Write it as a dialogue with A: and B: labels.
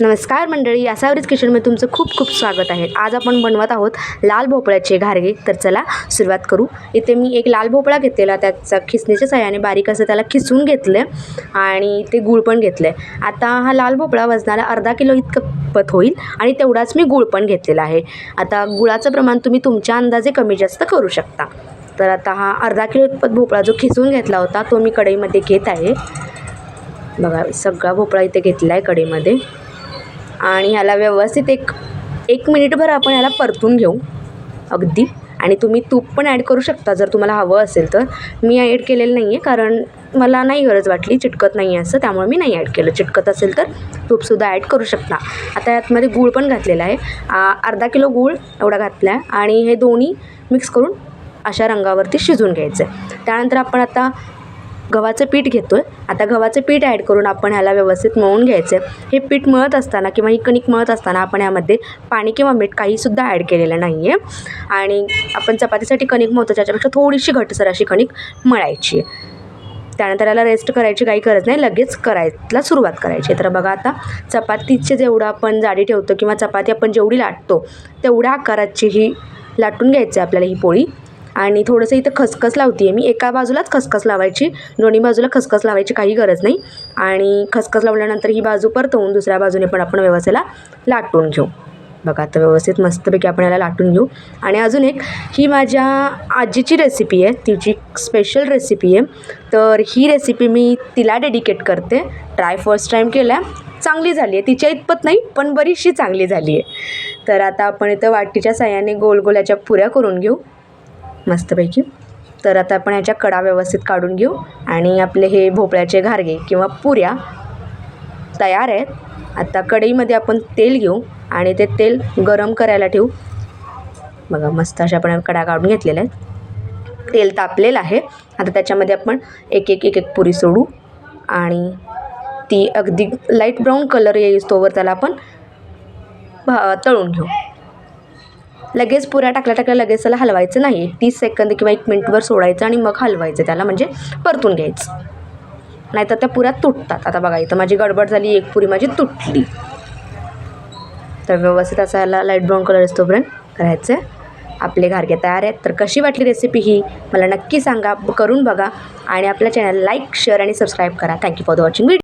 A: नमस्कार मंडळी यासावरीच किचनमध्ये तुमचं खूप खूप स्वागत आहे. आज आपण बनवत आहोत लाल भोपळ्याचे घारगे. तर चला सुरुवात करू. इथे मी एक लाल भोपळा घेतलेला त्याचा खिसणीच्या सहाय्याने बारीक असं त्याला खिसून घेतलं आणि ते गूळ पण घेतलं आहे आता हा लाल भोपळा वजनाला अर्धा किलो इतकं पत होईल आणि तेवढाच मी गूळ पण घेतलेला आहे. आता गुळाचं प्रमाण तुम्ही तुमच्या अंदाजे कमी जास्त करू शकता. तर आता हा अर्धा किलो इतपत भोपळा जो खिसून घेतला होता तो मी कढईमध्ये घेत आहे. बघा सगळा भोपळा इथे घेतला आहे कढईमध्ये. आणि ह्याला व्यवस्थित एक एक मिनिटभर आपण ह्याला परतून घेऊ. अगदी. आणि तुम्ही तूप पण ॲड करू शकता जर तुम्हाला हवं असेल तर. मी ॲड केलेलं नाही आहे कारण मला नाही गरज वाटली चिटकत नाही आहे असं त्यामुळे मी नाही ॲड केलं. चिटकत असेल तर तूपसुद्धा ॲड करू शकता. आता यातमध्ये गूळ पण घातलेला आहे. अर्धा किलो गूळ एवढा घातला आहे. आणि हे दोन्ही मिक्स करून अशा रंगावरती शिजवून घ्यायचं आहे त्यानंतर आपण आता गव्हाचं पीठ घेतो आहे आता गव्हाचं पीठ ॲड करून आपण ह्याला व्यवस्थित मळून घ्यायचं आहे हे पीठ मळत असताना किंवा ही कणिक मळत असताना आपण यामध्ये पाणी किंवा मीठ काहीसुद्धा ॲड केलेलं नाही आहे आणि आपण चपातीसाठी कणिक मळतो त्याच्यापेक्षा थोडीशी घटसर अशी कणिक मळायची. आहे त्यानंतर याला रेस्ट करायची काही गरज नाही लगेच करायला सुरुवात करायची. तर बघा आता चपातीचे जेवढं आपण जाडी ठेवतो किंवा चपाती आपण जेवढी लाटतो तेवढ्या आकाराची ही लाटून घ्यायची आहे आपल्याला ही पोळी. आणि थोडंसं इथं खसखस लावते आहे मी एका बाजूलाच खसखस लावायची दोन्ही बाजूला खसखस लावायची काही गरज नाही. आणि खसखस लावल्यानंतर ही बाजू परतवून दुसऱ्या बाजूने पण आपण व्यवस्थेला लाटून घेऊ. बघा आता व्यवस्थित मस्तपैकी आपण याला लाटून घेऊ. आणि अजून एक ही माझ्या आजीची रेसिपी आहे. तिची स्पेशल रेसिपी आहे. तर ही रेसिपी मी तिला डेडिकेट करते. ट्राय फर्स्ट टाईम केला चांगली झाली आहे. तिच्या इतपत नाही पण बरीचशी चांगली झाली आहे. तर आता आपण इथं वाटीच्या साह्याने गोल गोल याच्या पुऱ्या करून घेऊ. मस्तपैकी. तर आता आपण याच्या कडा व्यवस्थित काढून घेऊ आणि आपले हे भोपळ्याचे घारगे किंवा पुऱ्या तयार आहेत. आता कढईमध्ये आपण तेल घेऊ आणि ते तेल गरम करायला ठेवू. बघा मस्त अशा आपण कडा काढून घेतलेल्या आहेत. तेल तापलेलं आहे. आता त्याच्यामध्ये आपण एक एक एक एक पुरी सोडू आणि ती अगदी लाइट ब्राऊन कलर येईस तोवर त्याला आपण भा तळून घेऊ. लगेच पुऱ्या टाकल्या टाकल्या लगेच त्याला हलवायचं नाही. तीस सेकंद किंवा एक मिनिटवर सोडायचं आणि मग हलवायचं त्याला म्हणजे परतून घ्यायचं. नाहीतर त्या पुऱ्या तुटतात. आता बघा इथं माझी गडबड झाली एक पुरी माझी तुटली. तर व्यवस्थित असा याला लाइट ब्राऊन कलर असतोपर्यंत करायचं आहे. आपले घारगे तयार आहेत. तर कशी वाटली रेसिपी ही? मला नक्की सांगा. करून बघा. आणि आपल्या चॅनल लाईक शेअर आणि सबस्क्राईब करा. Thank you for the watching video